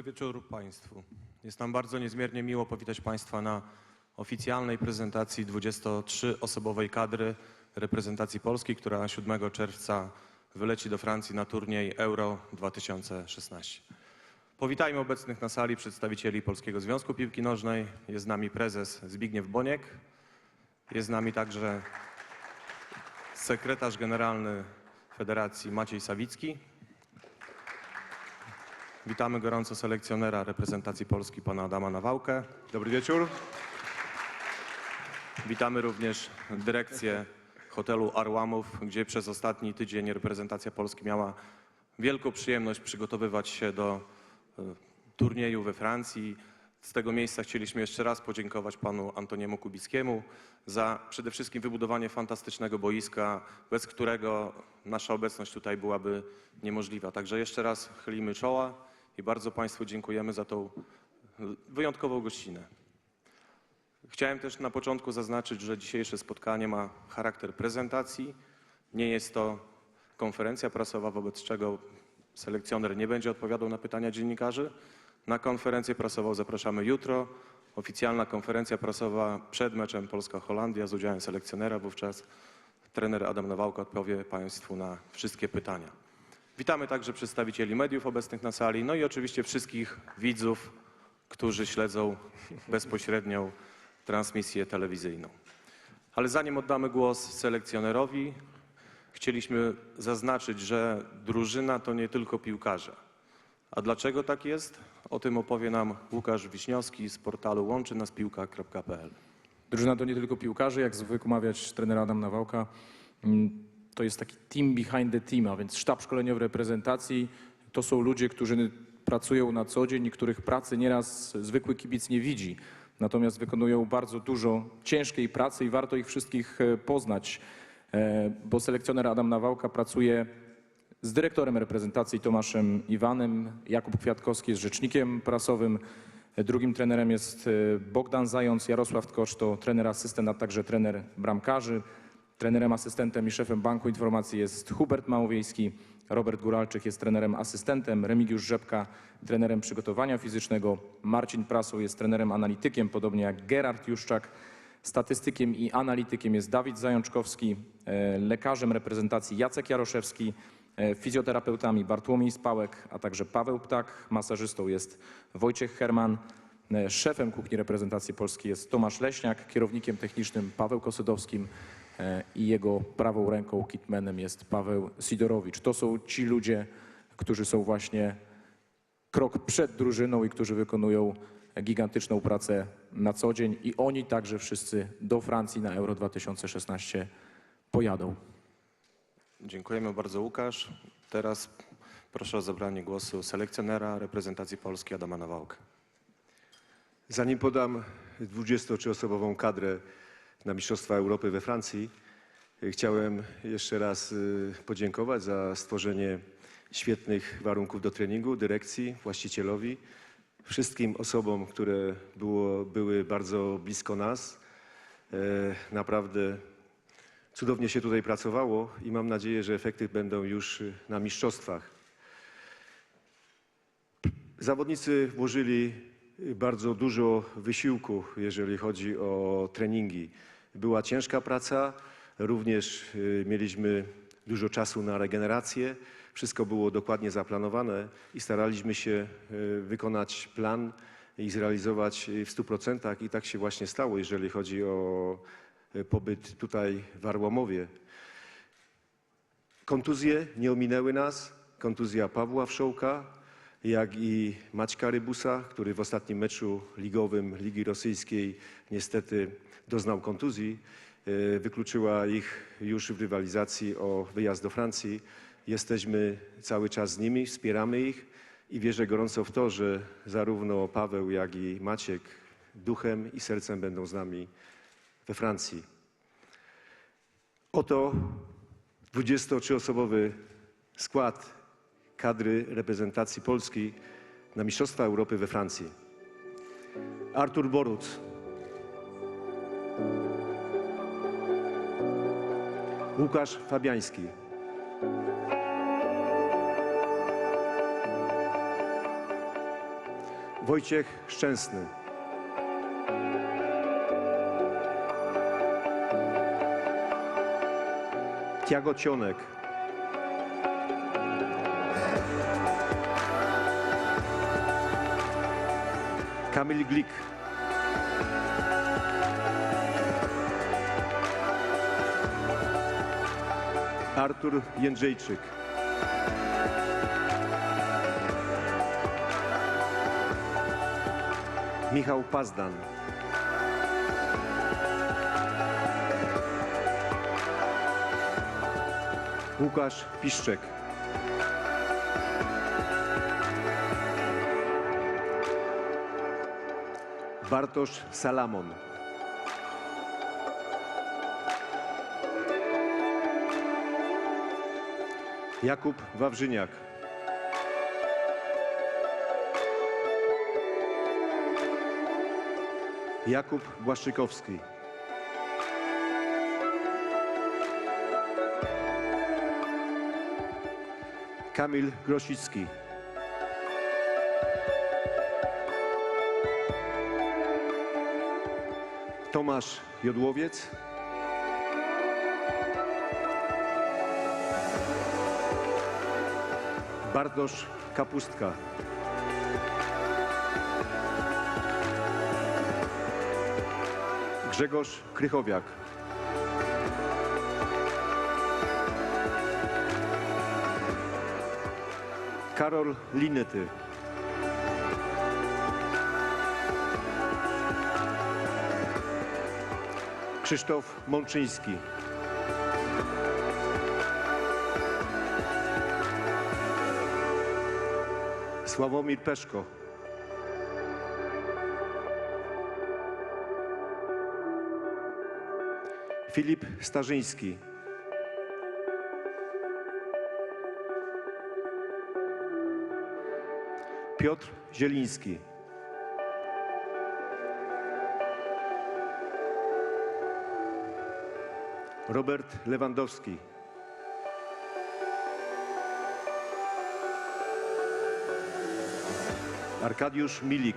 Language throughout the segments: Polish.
wieczór Państwu. Jest nam bardzo niezmiernie miło powitać Państwa na oficjalnej prezentacji 23-osobowej kadry reprezentacji Polski, która 7 czerwca wyleci do Francji na turniej Euro 2016. Powitajmy obecnych na sali przedstawicieli Polskiego Związku Piłki Nożnej. Jest z nami prezes Zbigniew Boniek. Jest z nami także sekretarz generalny Federacji Maciej Sawicki. Witamy gorąco selekcjonera reprezentacji Polski, pana Adama Nawałkę. Dobry wieczór. Witamy również dyrekcję hotelu Arłamów, gdzie przez ostatni tydzień reprezentacja Polski miała wielką przyjemność przygotowywać się do e, turnieju we Francji. Z tego miejsca chcieliśmy jeszcze raz podziękować panu Antoniemu Kubickiemu za przede wszystkim wybudowanie fantastycznego boiska, bez którego nasza obecność tutaj byłaby niemożliwa. Także jeszcze raz chylimy czoła i bardzo państwu dziękujemy za tą wyjątkową gościnę. Chciałem też na początku zaznaczyć, że dzisiejsze spotkanie ma charakter prezentacji. Nie jest to konferencja prasowa, wobec czego selekcjoner nie będzie odpowiadał na pytania dziennikarzy. Na konferencję prasową zapraszamy jutro. Oficjalna konferencja prasowa przed meczem Polska-Holandia z udziałem selekcjonera. Wówczas trener Adam Nawałka odpowie Państwu na wszystkie pytania. Witamy także przedstawicieli mediów obecnych na sali, no i oczywiście wszystkich widzów, którzy śledzą bezpośrednią transmisję telewizyjną. Ale zanim oddamy głos selekcjonerowi, chcieliśmy zaznaczyć, że drużyna to nie tylko piłkarze. A dlaczego tak jest? O tym opowie nam Łukasz Wiśniowski z portalu łączy nas piłka.pl. Drużyna to nie tylko piłkarze, jak zwykł mawiać trener Adam Nawałka. To jest taki team behind the team, a więc sztab szkoleniowy reprezentacji. To są ludzie, którzy pracują na co dzień których pracy nieraz zwykły kibic nie widzi. Natomiast wykonują bardzo dużo ciężkiej pracy i warto ich wszystkich e, poznać, e, bo selekcjoner Adam Nawałka pracuje z dyrektorem reprezentacji Tomaszem Iwanem. Jakub Kwiatkowski jest rzecznikiem prasowym. Drugim trenerem jest e, Bogdan Zając, Jarosław Tkocz to trener asystent, a także trener bramkarzy. Trenerem asystentem i szefem Banku Informacji jest Hubert Małowiejski. Robert Góralczyk jest trenerem asystentem. Remigiusz Rzepka trenerem przygotowania fizycznego. Marcin Prasoł jest trenerem analitykiem, podobnie jak Gerard Juszczak. Statystykiem i analitykiem jest Dawid Zajączkowski. e, Lekarzem reprezentacji Jacek Jaroszewski. e, Fizjoterapeutami Bartłomiej Spałek, a także Paweł Ptak. Masażystą jest Wojciech Herman. E, Szefem kuchni reprezentacji Polski jest Tomasz Leśniak, kierownikiem technicznym Paweł Kosydowskim i jego prawą ręką kitmanem jest Paweł Sidorowicz. To są ci ludzie, którzy są właśnie krok przed drużyną i którzy wykonują gigantyczną pracę na co dzień i oni także wszyscy do Francji na Euro 2016 pojadą. Dziękujemy bardzo Łukasz. Teraz proszę o zabranie głosu selekcjonera reprezentacji Polski Adama Nawałkę. Zanim podam 23-osobową kadrę na Mistrzostwa Europy we Francji, chciałem jeszcze raz y, podziękować za stworzenie świetnych warunków do treningu, dyrekcji, właścicielowi, wszystkim osobom, które było, były bardzo blisko nas. E, Naprawdę cudownie się tutaj pracowało i mam nadzieję, że efekty będą już na mistrzostwach. Zawodnicy włożyli bardzo dużo wysiłku, jeżeli chodzi o treningi. Była ciężka praca, również y, mieliśmy dużo czasu na regenerację. Wszystko było dokładnie zaplanowane i staraliśmy się y, wykonać plan i zrealizować y, w 100%. I tak się właśnie stało, jeżeli chodzi o pobyt tutaj w Arłamowie. Kontuzje nie ominęły nas. Kontuzja Pawła Wszołka, jak i Maćka Rybusa, który w ostatnim meczu ligowym Ligi Rosyjskiej niestety doznał kontuzji. E, Wykluczyła ich już w rywalizacji o wyjazd do Francji. Jesteśmy cały czas z nimi, wspieramy ich i wierzę gorąco w to, że zarówno Paweł, jak i Maciek duchem i sercem będą z nami we Francji. Oto 23-osobowy skład kadry reprezentacji Polski na Mistrzostwa Europy we Francji. Artur Boruc. Łukasz Fabiański. Wojciech Szczęsny. Tiago Cionek. Kamil Glik. Artur Jędrzejczyk. Michał Pazdan. Łukasz Piszczek. Bartosz Salamon. Jakub Wawrzyniak. Jakub Błaszczykowski. Kamil Grosicki. Tomasz Jodłowiec. Bartosz Kapustka. Grzegorz Krychowiak. Karol Linety. Krzysztof Mączyński. Sławomir Peszko. Filip Starzyński. Piotr Zieliński. Robert Lewandowski. Arkadiusz Milik.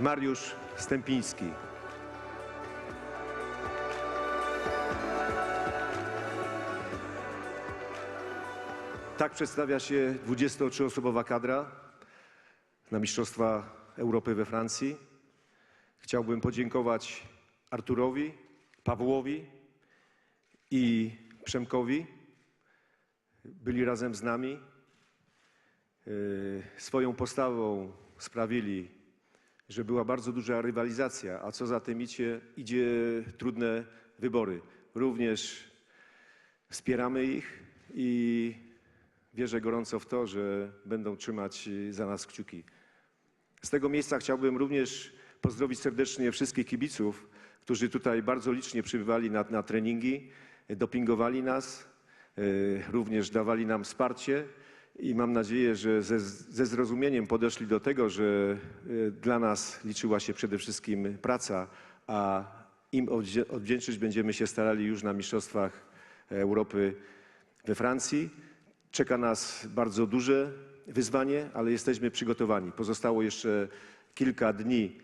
Mariusz Stępiński. Tak przedstawia się 23-osobowa kadra na Mistrzostwa Europy we Francji. Chciałbym podziękować Arturowi, Pawłowi i Przemkowi. Byli razem z nami. Yy, Swoją postawą sprawili, że była bardzo duża rywalizacja, a co za tym idzie, idzie trudne wybory. Również wspieramy ich i wierzę gorąco w to, że będą trzymać za nas kciuki. Z tego miejsca chciałbym również pozdrowić serdecznie wszystkich kibiców, którzy tutaj bardzo licznie przybywali na, na treningi, dopingowali nas, e, również dawali nam wsparcie i mam nadzieję, że ze, ze zrozumieniem podeszli do tego, że e, dla nas liczyła się przede wszystkim praca, a im odwdzięczyć będziemy się starali już na Mistrzostwach Europy we Francji. Czeka nas bardzo duże wyzwanie, ale jesteśmy przygotowani. Pozostało jeszcze kilka dni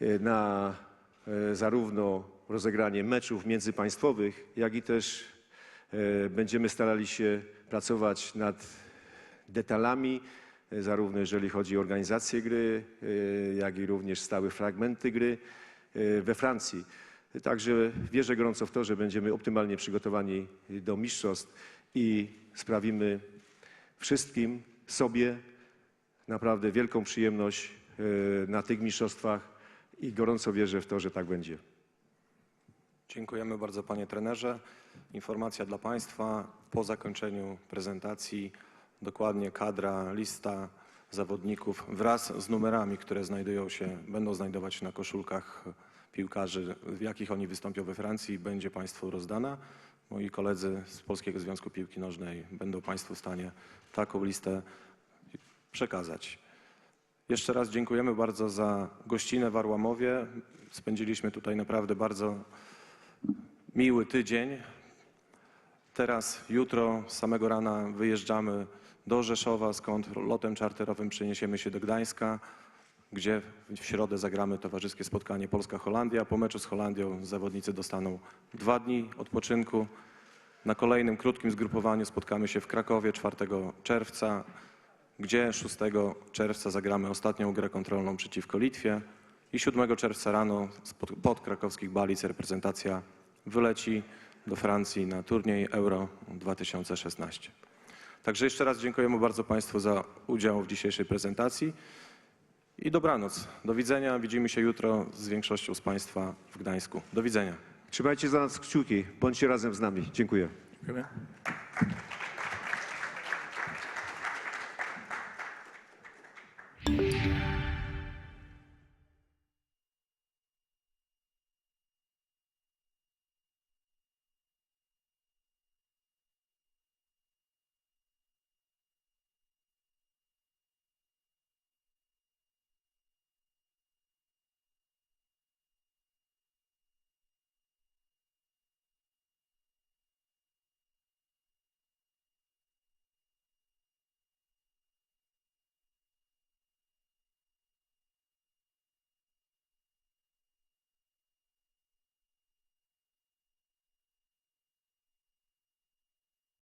e, na e, zarówno rozegranie meczów międzypaństwowych, jak i też e, będziemy starali się pracować nad detalami, zarówno jeżeli chodzi o organizację gry, jak i również stałe fragmenty gry we Francji. Także wierzę gorąco w to, że będziemy optymalnie przygotowani do mistrzostw i sprawimy wszystkim sobie naprawdę wielką przyjemność e, na tych mistrzostwach i gorąco wierzę w to, że tak będzie. Dziękujemy bardzo panie trenerze. Informacja dla państwa. Po zakończeniu prezentacji dokładnie kadra, lista zawodników wraz z numerami, które znajdują się, będą znajdować się na koszulkach piłkarzy, w jakich oni wystąpią we Francji, będzie państwu rozdana. Moi koledzy z Polskiego Związku Piłki Nożnej będą państwu w stanie taką listę przekazać. Jeszcze raz dziękujemy bardzo za gościnę w Arłamowie. Spędziliśmy tutaj naprawdę bardzo miły tydzień. Teraz, jutro, z samego rana wyjeżdżamy do Rzeszowa, skąd lotem czarterowym przeniesiemy się do Gdańska, gdzie w środę zagramy towarzyskie spotkanie Polska-Holandia. Po meczu z Holandią zawodnicy dostaną dwa dni odpoczynku. Na kolejnym krótkim zgrupowaniu spotkamy się w Krakowie 4 czerwca, gdzie 6 czerwca zagramy ostatnią grę kontrolną przeciwko Litwie i 7 czerwca rano spod, pod krakowskich Balic reprezentacja wyleci do Francji na turniej Euro 2016. Także jeszcze raz dziękujemy bardzo Państwu za udział w dzisiejszej prezentacji i dobranoc. Do widzenia. Widzimy się jutro z większością z Państwa w Gdańsku. Do widzenia. Trzymajcie za nas kciuki, bądźcie razem z nami. Dziękuję. Dziękujemy.